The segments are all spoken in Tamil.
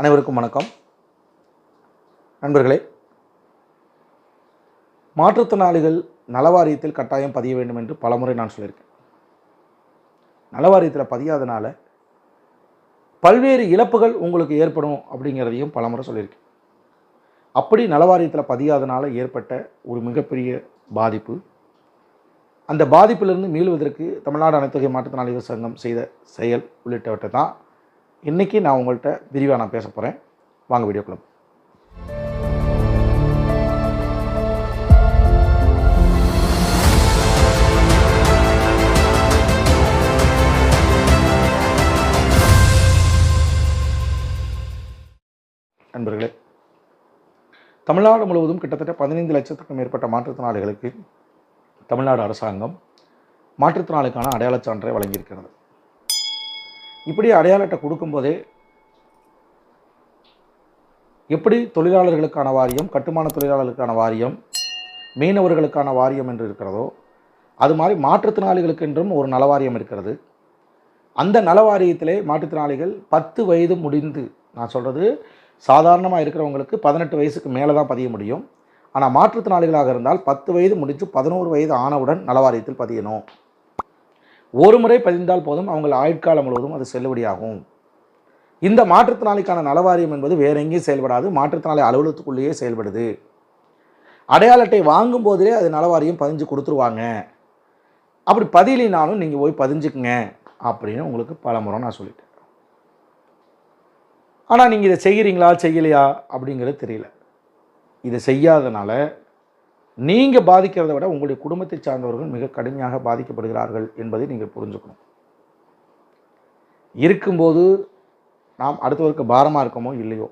அனைவருக்கும் வணக்கம். நண்பர்களே மாற்றுத்திறனாளிகள் நலவாரியத்தில் கட்டாயம் பதிய வேண்டும் என்று பலமுறை நான் சொல்லியிருக்கேன். நலவாரியத்தில் பதியாதனால பல்வேறு இழப்புகள் உங்களுக்கு ஏற்படும் அப்படிங்கிறதையும் பலமுறை சொல்லியிருக்கேன். அப்படி நலவாரியத்தில் பதியாதனால ஏற்பட்ட ஒரு மிகப்பெரிய பாதிப்பு. அந்த பாதிப்பிலிருந்து மீள்வதற்கு தமிழ்நாடு அனைத்துகை மாற்றுத்திறனாளிகள் சங்கம் செய்த செயல் உள்ளிட்டவற்றை தான் இன்றைக்கி நான் உங்கள்கிட்ட விரிவாக நான் பேச போகிறேன் வாங்க வீடியோக்குள்ள நண்பர்களே தமிழ்நாடு முழுவதும் கிட்டத்தட்ட பதினைந்து லட்சத்துக்கும் மேற்பட்ட மாற்றுத்திறனாளிகளுக்கு தமிழ்நாடு அரசாங்கம் மாற்றுத்திறனாளிக்கான அடையாளச் சான்றை வழங்கியிருக்கிறது. இப்படி அடையாள அட்டை கொடுக்கும்போதே எப்படி தொழிலாளர்களுக்கான வாரியம் கட்டுமான தொழிலாளர்களுக்கான வாரியம் மீனவர்களுக்கான வாரியம் என்று இருக்கிறதோ அது மாதிரி மாற்றுத்திறனாளிகளுக்கு என்றும் ஒரு நலவாரியம் இருக்கிறது. அந்த நலவாரியத்திலே மாற்றுத்திறனாளிகள் பத்து வயது முடிந்து நான் சொல்கிறது சாதாரணமாக இருக்கிறவங்களுக்கு பதினெட்டு வயசுக்கு மேலே தான் பதிய முடியும். ஆனால் மாற்றுத்திறனாளிகளாக இருந்தால் பத்து வயது முடிஞ்சு பதினோரு வயது ஆனவுடன் நலவாரியத்தில் பதியணும். ஒரு முறை பதிந்தால் போதும் அவங்கள் ஆயுட்காலம் முழுவதும் அது செல்லுபடியாகும். இந்த மாற்றுத்திறனாளிக்கான நலவாரியம் என்பது வேற எங்கேயும் செயல்படாது மாற்றுத்திறனாளி அலுவலகத்துக்குள்ளேயே செயல்படுது. அடையாள அட்டை வாங்கும் போதிலே அது நலவாரியம் பதிஞ்சு கொடுத்துருவாங்க. அப்படி பதிலினாலும் நீங்கள் போய் பதிஞ்சுக்குங்க அப்படின்னு உங்களுக்கு பல முறை நான் சொல்லிட்டேன். ஆனால் நீங்கள் இதை செய்கிறீங்களா செய்யலையா அப்படிங்கிறது தெரியல. இதை செய்யாதனால நீங்கள் பாதிக்கிறத விட உங்களுடைய குடும்பத்தை சார்ந்தவர்கள் மிக கடுமையாக பாதிக்கப்படுகிறார்கள் என்பதை நீங்கள் புரிஞ்சுக்கணும். இருக்கும்போது நாம் அடுத்தவருக்கு பாரமாக இருக்கமோ இல்லையோ?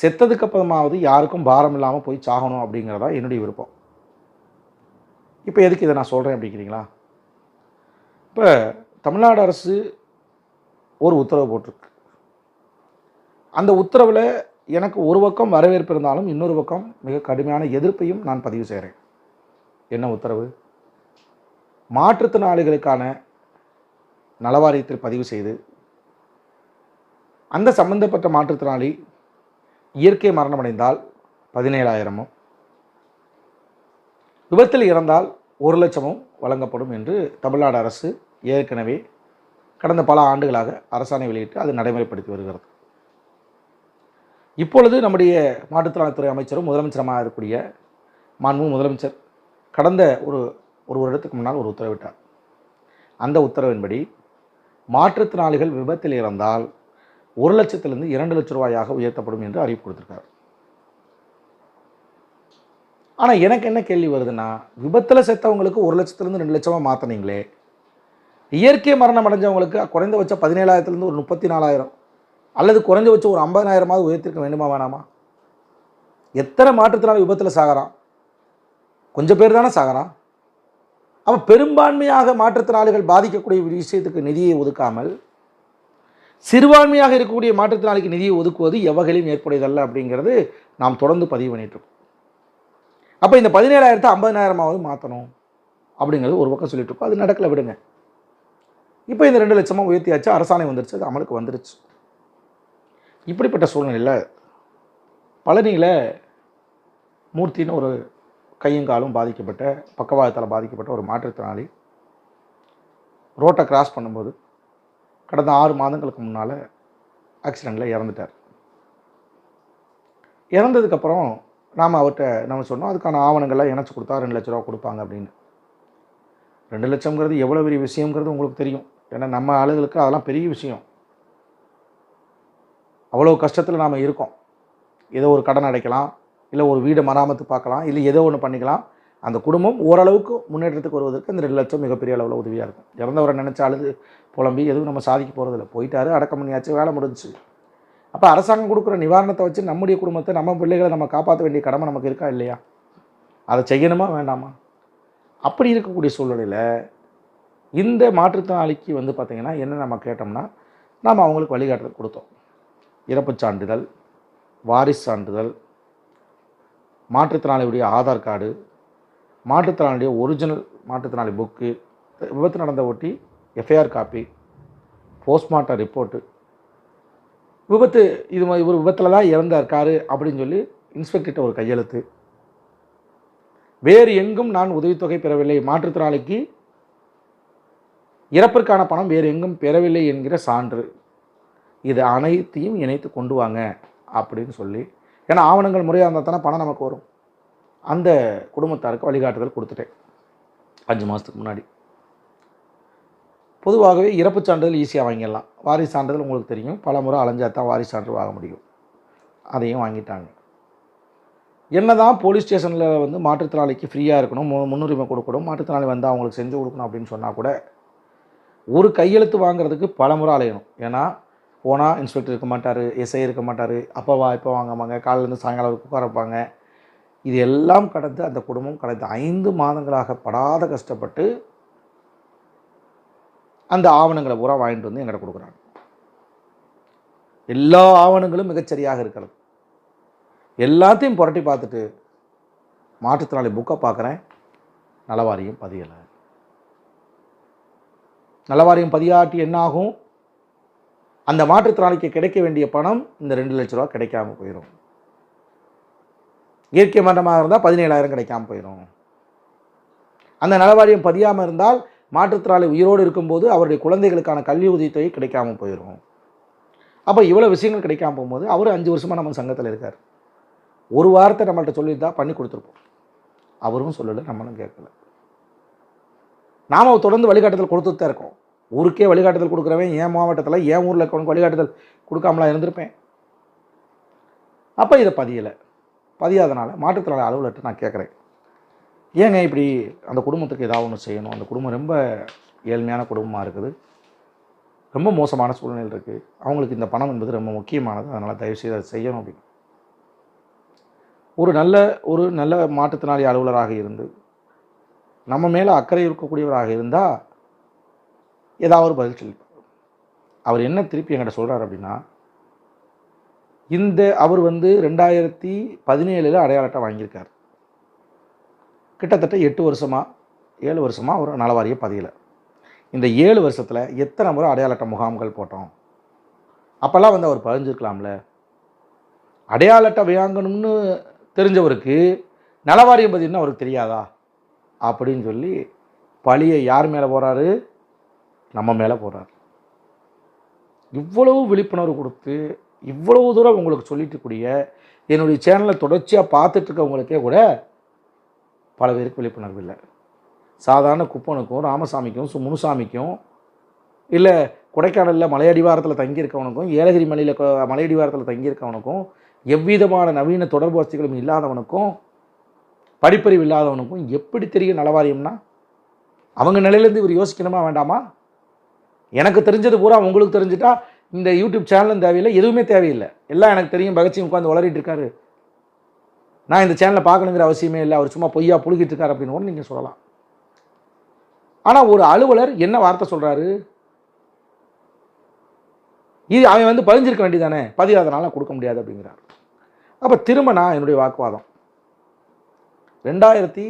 செத்ததுக்கு அப்புறமாவது யாருக்கும் பாரம் இல்லாமல் போய் சாகணும் அப்படிங்கிறதா என்னுடைய விருப்பம். இப்போ எதுக்கு இதை நான் சொல்கிறேன் அப்படிங்கிறீங்களா? இப்போ தமிழ்நாடு அரசு ஒரு உத்தரவு போட்டிருக்கு. அந்த உத்தரவில் எனக்கு ஒரு பக்கம் வரவேற்பு இருந்தாலும் இன்னொரு பக்கம் மிக கடுமையான எதிர்ப்பையும் நான் பதிவு செய்கிறேன். என்ன உத்தரவு? மாற்றுத்திறனாளிகளுக்கான நலவாரியத்தில் பதிவு செய்து அந்த சம்பந்தப்பட்ட மாற்றுத்திறனாளி இயற்கை மரணமடைந்தால் பதினேழாயிரமும் விபத்தில் இறந்தால் ஒரு லட்சமும் வழங்கப்படும் என்று தமிழ்நாடு அரசு ஏற்கனவே கடந்த பல ஆண்டுகளாக அரசாணை வெளியிட்டு அது நடைமுறைப்படுத்தி வருகிறது. இப்பொழுது நம்முடைய மாற்றுத்திறனாளித்துறை அமைச்சரும் முதலமைச்சருமாக இருக்கக்கூடிய மாண்பு முதலமைச்சர் கடந்த ஒரு ஒரு வருடத்துக்கு முன்னால் ஒரு உத்தரவிட்டார். அந்த உத்தரவின்படி மாற்றுத்திறனாளிகள் விபத்தில் இறந்தால் ஒரு லட்சத்திலிருந்து இரண்டு லட்ச ரூபாயாக உயர்த்தப்படும் என்று அறிவிப்பு கொடுத்துருக்கார். ஆனால் எனக்கு என்ன கேள்வி வருதுன்னா விபத்தில் செத்தவங்களுக்கு ஒரு லட்சத்துலேருந்து ரெண்டு லட்சமாக மாற்றினீங்களே இயற்கை மரணம் அடைஞ்சவங்களுக்கு குறைந்தபட்சம் பதினேழாயிரத்துலேருந்து ஒரு முப்பத்தி நாலாயிரம் அல்லது குறைஞ்சபட்சம் ஒரு ஐம்பதாயிரமாவது உயர்த்திருக்க வேண்டுமா வேணாமா? எத்தனை மாற்றத்தினால விபத்தில் சாகிறான்? கொஞ்சம் பேர் தானே சாகிறான்? அப்போ பெரும்பான்மையாக மாற்றுத்திறனாளிகள் பாதிக்கக்கூடிய விஷயத்துக்கு நிதியை ஒதுக்காமல் சிறுபான்மையாக இருக்கக்கூடிய மாற்றுத்திறனாளிக்கு நிதியை ஒதுக்குவது எவ்வகையிலும் ஏற்புடையதல்ல அப்படிங்கிறது நாம் தொடர்ந்து பதிவு பண்ணிகிட்ருக்கோம் அப்போ இந்த பதினேழாயிரத்தை ஐம்பதனாயிரமாவது மாற்றணும் அப்படிங்கிறது ஒரு பக்கம் சொல்லிட்டு இருக்கோம் அது நடக்கலை விடுங்க. இப்போ இந்த ரெண்டு லட்சமாக உயர்த்தியாச்சு அரசாணை வந்துருச்சு அது அமலுக்கு வந்துருச்சு. இப்படிப்பட்ட சூழ்நிலையில் பழனியில் மூர்த்தின்னு ஒரு கையும் காலும் பாதிக்கப்பட்ட பக்கவாதத்தால் பாதிக்கப்பட்ட ஒரு மாற்றுத்திறனாளி. ரோட்டை கிராஸ் பண்ணும்போது கடந்த ஆறு மாதங்களுக்கு முன்னால் ஆக்சிடெண்ட்டில் இறந்துட்டார். இறந்ததுக்கப்புறம் நாம் அவர்கிட்ட நம்ம சொன்னோம் அதுக்கான ஆவணங்கள்லாம் இணைச்சி கொடுத்தா ரெண்டு லட்ச ரூபா கொடுப்பாங்க அப்படின்னு. ரெண்டு லட்சம்ங்கிறது எவ்வளோ பெரிய விஷயங்கிறது உங்களுக்கு தெரியும். ஏன்னா நம்ம ஆளுகளுக்கு அதெல்லாம் பெரிய விஷயம். அவ்வளோ கஷ்டத்தில் நாம் இருக்கோம். ஏதோ ஒரு கடன் அடைக்கலாம் இல்லை ஒரு வீடை மராமத்து பார்க்கலாம் இல்லை ஏதோ ஒன்று பண்ணிக்கலாம். அந்த குடும்பம் ஓரளவுக்கு முன்னேற்றத்துக்கு வருவதற்கு இந்த ரெண்டு லட்சம் மிகப்பெரிய அளவில் உதவியாக இருக்கும். இறந்தவரை நினச்ச அழுது புலம்பி எதுவும் நம்ம சாதிக்க போகிறதில்ல போயிட்டாரு அடக்கம் பண்ணியாச்சு வேலை முடிஞ்சுச்சு. அப்போ அரசாங்கம் கொடுக்குற நிவாரணத்தை வச்சு நம்முடைய குடும்பத்தை நம்ம பிள்ளைகளை நம்ம காப்பாற்ற வேண்டிய கடமை நமக்கு இருக்கா இல்லையா? அதை செய்யணுமா வேண்டாமா? அப்படி இருக்கக்கூடிய சூழ்நிலையில் இந்த மாற்றுத்திறனாளிக்கு வந்து பார்த்திங்கன்னா என்ன நம்ம கேட்டோம்னா நாம் அவங்களுக்கு வழிகாட்டுறது கொடுத்தோம். இறப்புச் சான்றிதழ் வாரிசு சான்றிதழ் மாற்றுத்திறனாளியுடைய ஆதார் கார்டு மாற்றுத்திறனாளியுடைய ஒரிஜினல் மாற்றுத்திறனாளி புக்கு விபத்து நடந்த ஒட்டி எஃப்ஐஆர் காப்பி போஸ்ட்மார்ட்டம் ரிப்போர்ட்டு விபத்து இது மாதிரி இவர் விபத்தில் தான் இறந்தார் காரு அப்படின்னு சொல்லி இன்ஸ்பெக்டர்கிட்ட ஒரு கையெழுத்து. வேறு எங்கும் நான் உதவித்தொகை பெறவில்லை. மாற்றுத்திறனாளிக்கு இறப்பிற்கான பணம் வேறு எங்கும் பெறவில்லை என்கிற சான்று. இது அனைத்தையும் இணைத்து கொண்டு வாங்க அப்படின்னு சொல்லி ஏன்னா ஆவணங்கள் முறையாக இருந்தால் தானே பணம் நமக்கு வரும். அந்த குடும்பத்தாருக்கு வழிகாட்டுதல் கொடுத்துட்டேன். அஞ்சு மாதத்துக்கு முன்னாடி. பொதுவாகவே இறப்பு சான்றிதழ் ஈஸியாக வாங்கிடலாம். வாரிசு சான்றிதழ் உங்களுக்கு தெரியும். பல முறை அலைஞ்சா தான் வாரிசு சான்று வாங்க முடியும். அதையும் வாங்கிட்டாங்க. என்னதான் போலீஸ் ஸ்டேஷனில் வந்து மாற்றுத்திறனாளிக்கு ஃப்ரீயாக இருக்கணும் மு- முன்னுரிமை கொடுக்கணும் மாற்றுத்திறனாளி வந்து அவங்களுக்கு செஞ்சு கொடுக்கணும் அப்படின்னு சொன்னால் கூட ஒரு கையெழுத்து வாங்குறதுக்கு பல முறை அலையணும். ஏன்னா போனால் இன்ஸ்பெக்டர் இருக்க மாட்டார் எஸ்ஐ இருக்க மாட்டார். அப்போ வா இப்போ வாங்கம்பாங்க காலையிலேருந்து சாயங்காலம் வரைக்கும் இது எல்லாம் கடந்து அந்த குடும்பம் கடந்த ஐந்து மாதங்களாக படாத கஷ்டப்பட்டு அந்த ஆவணங்களை பூரா வாங்கிட்டு வந்து எங்கிட்ட கொடுக்குறாங்க. எல்லா ஆவணங்களும் மிகச்சரியாக இருக்கிறது. எல்லாத்தையும் புரட்டி பார்த்துட்டு மாற்றுத்திறனாளி புக்கை பார்க்குறேன். நலவாரியம் பதியலை. நலவாரியம் பதியாட்டி என்ன ஆகும் அந்த மாற்றுத்திறனாளிக்கு கிடைக்க வேண்டிய பணம் இந்த ரெண்டு லட்ச ரூபா கிடைக்காம போயிடும் இயற்கை மரணமாக இருந்தால் பதினேழாயிரம் கிடைக்காம போயிடும் அந்த நலவாரியம் பதியாமல் இருந்தால் மாற்றுத்திறனாளி உயிரோடு இருக்கும்போது அவருடைய குழந்தைகளுக்கான கல்வி உதவித்தொகை கிடைக்காம போயிடும் அப்போ இவ்வளோ விஷயங்கள் கிடைக்காம போகும்போது அவர் அஞ்சு வருஷமாக நம்ம சங்கத்தில் இருக்கார். ஒரு வாரத்தை நம்மள்கிட்ட சொல்லியிருந்தா பண்ணி கொடுத்துருப்போம். அவரும் சொல்லலை நம்மளும் கேட்கல. நாம் தொடர்ந்து வழிகாட்டுதல் கொடுத்துட்டு தான் இருக்கோம். ஊருக்கே வழிகாட்டுதல் கொடுக்குறவன் என் மாவட்டத்தில் என் ஊரில் இருக்கவனுக்கு வழிகாட்டுதல் கொடுக்காமலாம் இருந்திருப்பேன். அப்போ இதை பதியலை. பதியாதனால மாற்றுத்திறனாளி அலுவலர்கிட்ட நான் கேட்குறேன். ஏங்க இப்படி அந்த குடும்பத்துக்கு ஏதாவது ஒன்று செய்யணும்? அந்த குடும்பம் ரொம்ப ஏழ்மையான குடும்பமாக இருக்குது. ரொம்ப மோசமான சூழ்நிலை இருக்குது அவங்களுக்கு இந்த பணம் என்பது ரொம்ப முக்கியமானது. அதனால் தயவுசெய்து அதை செய்யணும் அப்படின்னு. ஒரு நல்ல ஒரு நல்ல மாற்றுத்திறனாளி அலுவலராக இருந்து நம்ம மேலே அக்கறை இருக்கக்கூடியவராக இருந்தால் ஏதாவது ஒரு பதில் சொல்லிப்பார் அவர் என்ன திருப்பி என்கிட்ட சொல்கிறார் அப்படின்னா இந்த அவர் வந்து ரெண்டாயிரத்தி பதினேழில் அடையாள அட்டை வாங்கியிருக்கார். கிட்டத்தட்ட எட்டு வருஷமாக ஏழு வருஷமாக அவர் நலவாரிய பதியலை. இந்த ஏழு வருஷத்தில் எத்தனை முறை அடையாள அட்டை முகாம்கள் போட்டோம்? அப்போல்லாம் வந்து அவர் பதிஞ்சிருக்கலாம்ல அடையாள அட்டை வாங்கணும்னு தெரிஞ்சவருக்கு நலவாரியம் பதினா அவருக்கு தெரியாதா? அப்படின்னு சொல்லி பழியை யார் மேலே போகிறாரு நம்ம மேலே போகிறார் இவ்வளவு விழிப்புணர்வு கொடுத்து இவ்வளவு தூரம் உங்களுக்கு சொல்லிட்டுக்கூடிய என்னுடைய சேனலை தொடர்ச்சியாக பார்த்துட்ருக்கவங்களுக்கே கூட பல பேருக்கு விழிப்புணர்வு இல்லை. சாதாரண குப்பனுக்கும் ராமசாமிக்கும் சு முனுசாமிக்கும் இல்லை கொடைக்கானலில் மலையடிவாரத்தில் தங்கியிருக்கவனுக்கும் ஏலகிரி மலையில் மலையடிவாரத்தில் தங்கியிருக்கவனுக்கும் எவ்விதமான நவீன தொடர்பு வசதிகளும் இல்லாதவனுக்கும் படிப்பறிவு இல்லாதவனுக்கும் எப்படி தெரியும் நலவாரியம்னா? அவங்க நிலையிலேருந்து இவர் யோசிக்கணுமா வேண்டாமா? எனக்கு தெரிஞ்சது பூரா உங்களுக்கு தெரிஞ்சுட்டா இந்த யூடியூப் சேனலும் தேவையில்லை எதுவுமே தேவையில்லை. எல்லாம் எனக்கு தெரியும் பகத்சிங் உட்காந்து உளறிட்டு இருக்காரு. நான் இந்த சேனலை பார்க்கணுங்கிற அவசியமே இல்லை அவர் சும்மா பொய்யா புழுகிட்டு இருக்காரு அப்படின்னு கூட நீங்கள் சொல்லலாம். ஆனால் ஒரு அலுவலர் என்ன வார்த்தை சொல்கிறாரு இது அவன் வந்து பதிஞ்சிருக்க வேண்டியதானே பதியாதனால கொடுக்க முடியாது அப்படிங்கிறார். அப்போ திரும்ப நான் என்னுடைய வாக்குவாதம். ரெண்டாயிரத்தி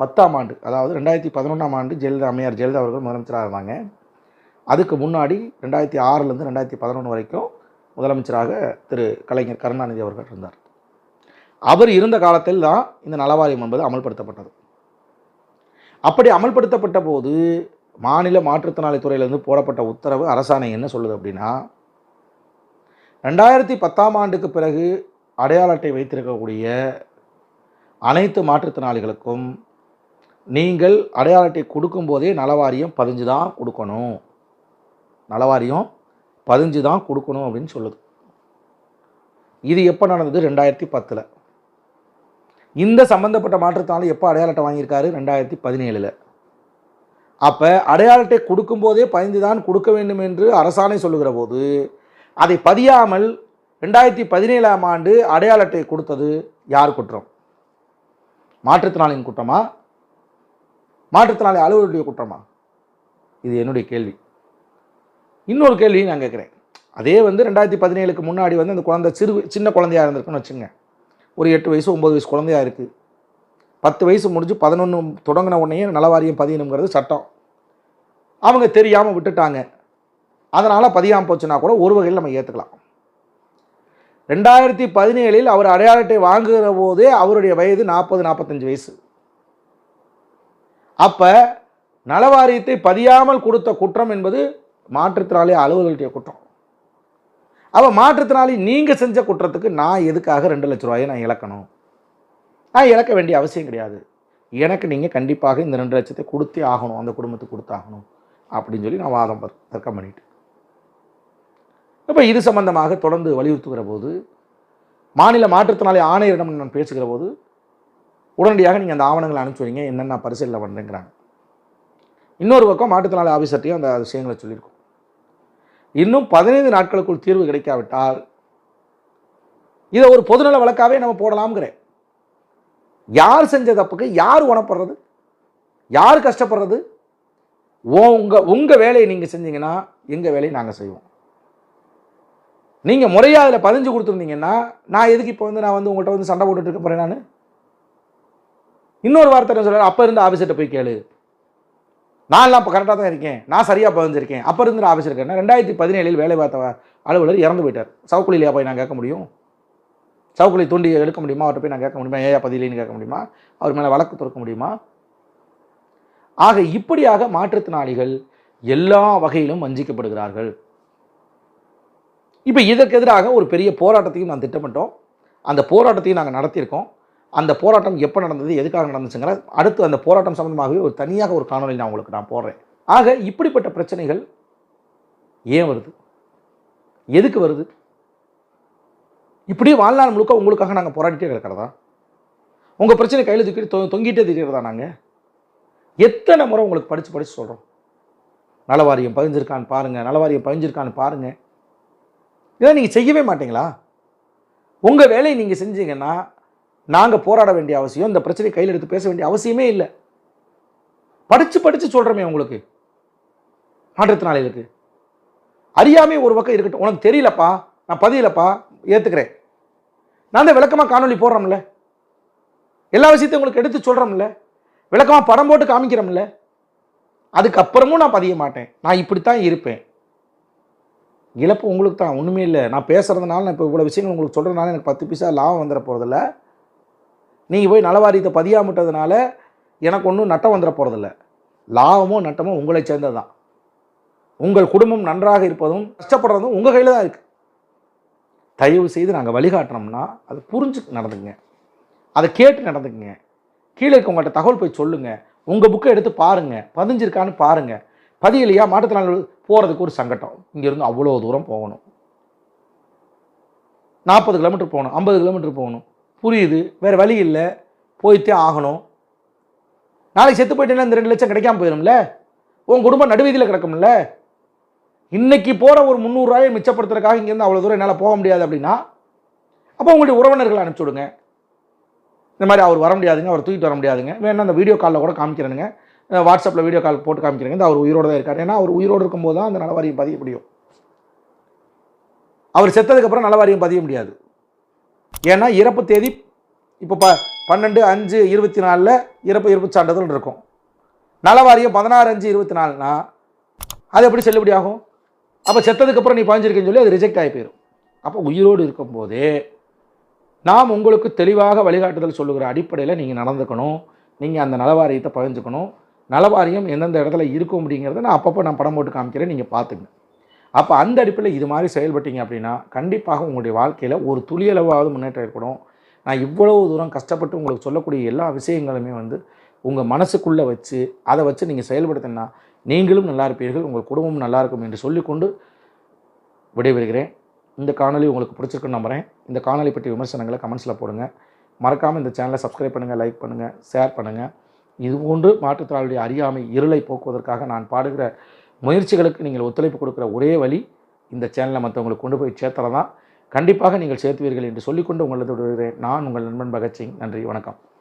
பத்தாம் ஆண்டு அதாவது ரெண்டாயிரத்தி பதினொன்றாம் ஆண்டு ஜெயலலிதா அம்மையார் ஜெயலலிதா அவர்கள் முதலமைச்சராக இருந்தாங்க. அதுக்கு முன்னாடி ரெண்டாயிரத்தி ஆறுலேருந்து ரெண்டாயிரத்தி பதினொன்று வரைக்கும் முதலமைச்சராக திரு கலைஞர் கருணாநிதி அவர்கள் இருந்தார். அவர் இருந்த காலத்தில் தான் இந்த நலவாரியம் என்பது அமல்படுத்தப்பட்டது. அப்படி அமல்படுத்தப்பட்ட போது மாநில மாற்றுத்திறனாளித்துறையிலேருந்து போடப்பட்ட உத்தரவு அரசாணை என்ன சொல்லுது அப்படின்னா ரெண்டாயிரத்தி பத்தாம் ஆண்டுக்கு பிறகு அடையாள அட்டை வைத்திருக்கக்கூடிய அனைத்து மாற்றுத்திறனாளிகளுக்கும் நீங்கள் அடையாள அட்டை கொடுக்கும்போதே நலவாரியம் பதிஞ்சு தான் கொடுக்கணும். நலவாரியம் பதிஞ்சு தான் கொடுக்கணும் அப்படின்னு சொல்லுது. இது எப்போ நடந்தது? ரெண்டாயிரத்தி பத்தில். இந்த சம்மந்தப்பட்ட மாற்றுத்திறனாளி எப்போ அடையாள அட்டை வாங்கியிருக்காரு? ரெண்டாயிரத்தி பதினேழில். அப்போ அடையாள அட்டை கொடுக்கும்போதே பதிந்து தான் கொடுக்க வேண்டும் என்று அரசாணை சொல்லுகிற போது அதை பதியாமல் ரெண்டாயிரத்தி பதினேழாம் ஆண்டு அடையாள அட்டை கொடுத்தது யார் குற்றம்? மாற்றுத்திறனாளியின் குற்றமா? மாற்றுத்திறனாளி அலுவலருடைய குற்றமா? இது என்னுடைய கேள்வி. இன்னொரு கேள்வி நான் கேட்குறேன். அதே வந்து ரெண்டாயிரத்தி பதினேழுக்கு முன்னாடி வந்து அந்த குழந்தை சிறு சின்ன குழந்தையாக இருந்திருக்குன்னு வச்சுங்க ஒரு எட்டு வயசு ஒம்பது வயசு குழந்தையா இருக்குது பத்து வயசு முடிஞ்சு பதினொன்று தொடங்கின உடனே நலவாரியம் பதியணுங்கிறது சட்டம். அவங்க தெரியாமல் விட்டுட்டாங்க. அதனால் பதியாமல் போச்சுன்னா கூட ஒரு வகையில் நம்ம ஏற்றுக்கலாம் ரெண்டாயிரத்தி பதினேழில் அவர் அடையாள அட்டை வாங்குகிற போதே அவருடைய வயது நாற்பது நாற்பத்தஞ்சு வயசு. அப்போ நலவாரியத்தை பதியாமல் கொடுத்த குற்றம் என்பது மாற்றுத்திறனாளி அலுவலர்களுடைய குற்றம். அவள் மாற்றுத்திறனாளி நீங்கள் செஞ்ச குற்றத்துக்கு நான் எதுக்காக ரெண்டு லட்ச ரூபாயை நான் இழக்கணும்? நான் இழக்க வேண்டிய அவசியம் கிடையாது. எனக்கு நீங்கள் கண்டிப்பாக இந்த ரெண்டு லட்சத்தை கொடுத்தே ஆகணும் அந்த குடும்பத்துக்கு கொடுத்தாகணும் அப்படின்னு சொல்லி நான் வாதம் பர்- தர்க்கம் பண்ணிட்டு. இப்போ இது சம்பந்தமாக தொடர்ந்து வலியுறுத்துகிற போது மாநில மாற்றுத்திறனாளி ஆணையரிடம் நான் பேசுகிற போது உடனடியாக நீங்கள் அந்த ஆவணங்களை அனுப்பிச்சு வைங்க என்னென்ன பரிசீலனை பண்ணுறேங்கிறாங்க. இன்னொரு பக்கம் மாற்றுத்திறனாளி ஆஃபீஸர்ட்டையும் அந்த விஷயங்களை சொல்லியிருக்கோம். இன்னும் பதினைந்து நாட்களுக்குள் தீர்வு கிடைக்காவிட்டால் இதை ஒரு பொதுநல வழக்காகவே நம்ம போடலாம்ங்கிறேன் யார் செஞ்ச தப்புக்கு யார் உணப்படுறது யார் கஷ்டப்படுறது? உங்கள் உங்கள் வேலையை நீங்கள் செஞ்சீங்கன்னா எங்கள் வேலையை நாங்கள் செய்வோம். நீங்கள் முறையாக அதில் பதிஞ்சு கொடுத்துருந்தீங்கன்னா நான் எதுக்கு இப்போ வந்து நான் வந்து உங்கள்கிட்ட வந்து சண்டை போட்டுட்டு இருக்க போகிறேன் நான்? இன்னொரு வார்த்தை என்ன சொல்கிறேன் அப்போ இருந்து ஆஃபீஸர்கிட்ட போய் கேளு. நான்லாம் இப்போ கரெக்டாக தான் இருக்கேன். நான் சரியாக பதிஞ்சிருக்கேன். அப்போ இருந்து நான் ஆஃபீஸ் இருக்கேன் ரெண்டாயிரத்தி பதினேழில் வேலை பார்த்த அலுவலர் இறந்து போயிட்டார். சவுக்குழியிலையா போய் நான் கேட்க முடியும்? சவுக்குழி தூண்டி எடுக்க முடியுமா? அவர்கிட்ட போய் நான் கேட்க முடியுமா? ஏயா பதிலேன்னு கேட்க முடியுமா? அவர் மேலே வழக்கு தொடுக்க முடியுமா? ஆக இப்படியாக மாற்றுத்திறனாளிகள் எல்லா வகையிலும் வஞ்சிக்கப்படுகிறார்கள். இப்போ இதற்கு எதிராக ஒரு பெரிய போராட்டத்தையும் நான் திட்டமிட்டோம். அந்த போராட்டத்தையும் நாங்கள் நடத்தியிருக்கோம். அந்த போராட்டம் எப்போ நடந்தது எதுக்காக நடந்துச்சுங்கிற அடுத்து அந்த போராட்டம் சம்பந்தமாகவே ஒரு தனியாக ஒரு காணொளி நான் உங்களுக்கு நான் போடுறேன். ஆக இப்படிப்பட்ட பிரச்சனைகள் ஏன் வருது? எதுக்கு வருது? இப்படியே வாழ்நாள் முழுக்க உங்களுக்காக நாங்கள் போராடிட்டே இருக்கிறதா? உங்கள் பிரச்சனை கையில் தூக்கிட்டு தொ தொங்கிட்டே திரிகிறதா நாங்கள் எத்தனை முறை உங்களுக்கு படித்து படித்து சொல்கிறோம் நலவாரியம் பதிஞ்சிருக்கான்னு பாருங்கள் நலவாரியம் பதிஞ்சிருக்கான்னு பாருங்கள் இதை நீங்கள் செய்யவே மாட்டீங்களா? உங்கள் வேலையை நீங்கள் செஞ்சீங்கன்னா நாங்கள் போராட வேண்டிய அவசியம் இந்த பிரச்சனையை கையில் எடுத்து பேச வேண்டிய அவசியமே இல்லை. படித்து படித்து சொல்கிறோமே உங்களுக்கு. மாற்றுத்திறனாளிகளுக்கு அறியாமே ஒரு பக்கம் இருக்கட்டும். உனக்கு தெரியலப்பா நான் பதியலப்பா ஏற்றுக்கிறேன் நான் தான் விளக்கமாக காணொளி போடுறோம்ல. எல்லா விஷயத்தையும் உங்களுக்கு எடுத்து சொல்கிறோம்ல விளக்கமாக படம் போட்டு காமிக்கிறோம்ல. அதுக்கப்புறமும் நான் பதிய மாட்டேன். நான் இப்படித்தான் இருப்பேன். இழப்பு உங்களுக்கு தான் ஒன்றுமே இல்லை. நான் பேசுகிறதுனால நான் இப்போ இவ்வளோ விஷயங்கள் உங்களுக்கு சொல்கிறதுனால எனக்கு பத்து பைசா லாபம் வந்துட போகிறதில்ல நீங்கள் போய் நலவாரியத்தை பதியாமட்டதுனால எனக்கு ஒன்றும் நட்டம் வந்துட போகிறதில்ல லாபமோ நட்டமோ உங்களை சேர்ந்தது தான் உங்கள் குடும்பம் நன்றாக இருப்பதும் கஷ்டப்படுறதும் உங்கள் கையில் தான் இருக்குது தயவு செய்து நாங்கள் வழிகாட்டினோம்னா அதை புரிஞ்சு நடந்துங்க அதை கேட்டு நடந்துக்குங்க. கீழே இருக்கவங்கள்ட்ட தகவல் போய் சொல்லுங்கள் உங்கள் புக்கை எடுத்து பாருங்கள் பதிஞ்சிருக்கான்னு பாருங்கள் பதியலையா? மாற்றுத்திறனாளி போகிறதுக்கு ஒரு சங்கடம். இங்கேருந்து அவ்வளோ தூரம் போகணும். நாற்பது கிலோமீட்டர் போகணும். ஐம்பது கிலோமீட்டர் போகணும். புரியுது. வேறு வழி இல்லை. போய்த்தே ஆகணும். நாளைக்கு செத்து போயிட்டேன்னா இந்த ரெண்டு லட்சம் கிடைக்காம போயிடும்ல? உன் குடும்பம் நடுவீதியில் கிடக்கும்ல? இன்றைக்கி போகிற ஒரு முந்நூறுரூவாயை மிச்சப்படுத்துறதுக்காக இங்கேருந்து அவ்வளோ தூரம் என்னால் போக முடியாது அப்படின்னா அப்போ உங்களுடைய உறவினர்களை அனுப்பிச்சி விடுங்க இந்த மாதிரி அவர் வர முடியாதுங்க அவர் தூக்கிட்டு வர முடியாதுங்க. வேணா அந்த வீடியோ காலில் கூட காமிக்கிறேனுங்க. வாட்ஸ்அப்பில் வீடியோ கால் போட்டு காமிக்கிறேங்க. இந்த அவர் உயிரோடு தான் இருக்கார். ஏன்னா அவர் உயிரோடு இருக்கும்போது தான் அந்த நலவாரியம் பதிய முடியும். அவர் செத்ததுக்கப்புறம் நலவாரியம் பதிய முடியாது. ஏன்னா இறப்பு தேதி இப்போ ப பன்னெண்டு அஞ்சு இருபத்தி நாலில் இறப்பு இறப்பு சான்றிதழ் இருக்கும். நலவாரியம் பதினாறு அஞ்சு இருபத்தி நாலுனா அது எப்படி செல்லுபடி ஆகும்? அப்போ செத்ததுக்கப்புறம் நீ பாஞ்சிருக்கேன்னு சொல்லி அது ரிஜெக்ட் ஆகி போயிடும் அப்போ உயிரோடு இருக்கும்போதே நாம் உங்களுக்கு தெளிவாக வழிகாட்டுதல் சொல்லுகிற அடிப்படையில் நீங்கள் நடந்துக்கணும். நீங்கள் அந்த நலவாரியத்தை பகிர்ந்துக்கணும். நலவாரியம் எந்தெந்த இடத்துல இருக்கும் அப்படிங்கிறத நான் அப்பப்போ நான் படம் போட்டு காமிக்கிறேன். நீங்கள் பார்த்துக்கணும். அப்போ அந்த அடிப்படையில் இது மாதிரி செயல்பட்டீங்க அப்படின்னா கண்டிப்பாக உங்களுடைய வாழ்க்கையில் ஒரு துளியளவாவது முன்னேற்றம் ஏற்படும். நான் இவ்வளவு தூரம் கஷ்டப்பட்டு உங்களுக்கு சொல்லக்கூடிய எல்லா விஷயங்களுமே வந்து உங்கள் மனசுக்குள்ளே வச்சு அதை வச்சு நீங்கள் செயல்படுத்தினா நீங்களும் நல்லா இருப்பீர்கள் உங்கள் குடும்பமும் நல்லா இருக்கும் என்று சொல்லிக்கொண்டு விடைபெறுகிறேன். இந்த காணொலி உங்களுக்கு பிடிச்சிருக்குன்னு நம்புகிறேன் இந்த காணொலி பற்றி விமர்சனங்களை கமெண்ட்ஸில் போடுங்க. மறக்காமல் இந்த சேனலை சப்ஸ்கிரைப் பண்ணுங்கள் லைக் பண்ணுங்கள் ஷேர் பண்ணுங்கள் இது போன்று மாற்றுத்திறனாளியுடைய அறியாமை இருளை போக்குவதற்காக நான் பாடுகிற முயற்சிகளுக்கு நீங்கள் ஒத்துழைப்பு கொடுக்குற ஒரே வழி இந்த சேனலை மற்றவங்களுக்கு கொண்டு போய் சேர்த்தல தான் கண்டிப்பாக நீங்கள் சேர்த்துவீர்கள் என்று சொல்லிக்கொண்டு உங்களது நான் உங்கள் நண்பன் பகத்சிங். நன்றி. வணக்கம்.